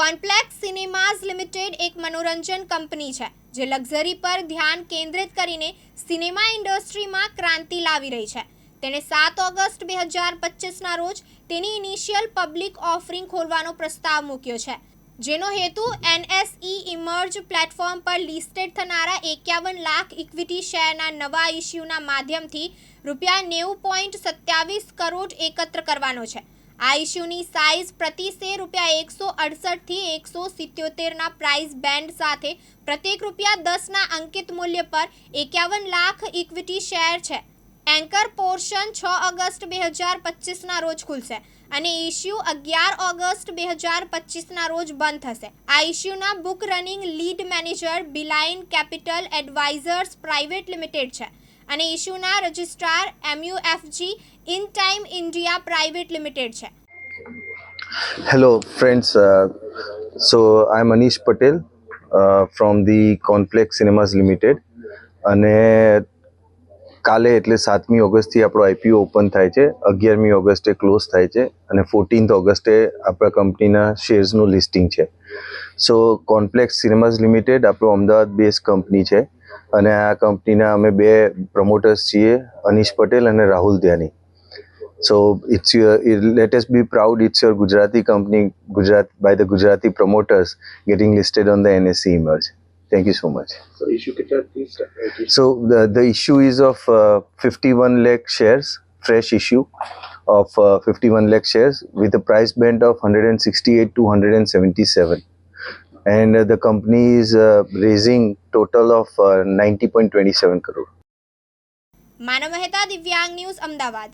કોન્પ્લેક્સ cinemas limited એક મનોરંજન company છે, જે લક્ઝરી પર ધ્યાન કેન્દ્રિત કરીને સિનેમા ઇન્ડસ્ટ્રીમાં ક્રાંતિ લાવી રહી છે. તેણે સાત ઓગસ્ટ બે હજાર પચીસના રોજ તેની ઇનિશિયલ પબ્લિક ઓફરિંગ ખોલવાનો પ્રસ્તાવ મૂક્યો છે. જેનો હેતુ એનએસઈ ઇમર્જ પ્લેટફોર્મ પર લિસ્ટેડ થનારા એકાવન લાખ ઇક્વિટી શેરના નવા ઇસ્યુના માધ્યમથી રૂપિયા નેવું પોઈન્ટ સત્યાવીસ કરોડ એકત્ર કરવાનો છે. આ ઇસ્યુની સાઇઝ પ્રતિ શેર રૂપિયા એકસો અડસઠથી એકસો સિત્યોતેરના પ્રાઇસ બેન્ડ સાથે પ્રત્યેક રૂપિયા દસના અંકિત મૂલ્ય પર એકાવન લાખ ઇક્વિટી શેર છે. એન્કર પોર્શન છ ઓગસ્ટ બે હજાર પચીસના રોજ ખુલશે અને ઇશ્યુ અગિયાર ઓગસ્ટ બે હજાર પચીસના રોજ બંધ થશે. આ ઇશ્યુના book running lead manager Beeline capital advisors private limited છે. અને ઇસ્યુના registrar MUFG Intime India private limited છે. Hello friends so I am Anish Patel from the the cinemas limited અને કાલે એટલે સાતમી ઓગસ્ટથી આપણો આઈપીઓ ઓપન થાય છે. અગિયારમી ઓગસ્ટે ક્લોઝ થાય છે અને ફોર્ટીન્થ ઓગસ્ટે આપણા કંપનીના શેર્સનું લિસ્ટિંગ છે. સો કોમ્પ્લેક્સ સિનેમાઝ લિમિટેડ આપણું અમદાવાદ બેઝ કંપની છે. અને આ કંપનીના અમે બે પ્રમોટર્સ છીએ અનિશ પટેલ અને Rahul ધ્યાની your it, let us be proud. It's your Gujarati company, Gujarat by the Gujarati promoters, getting listed on the NSE merge. Thank you so much. So issue. So the the issue is of uh, 51 lakh shares, fresh issue of uh, 51 lakh shares with a price band of 168 to 177, and uh, the company is uh, raising total of uh, 90.27 crore. Manav Mehta Divyang news Ahmedabad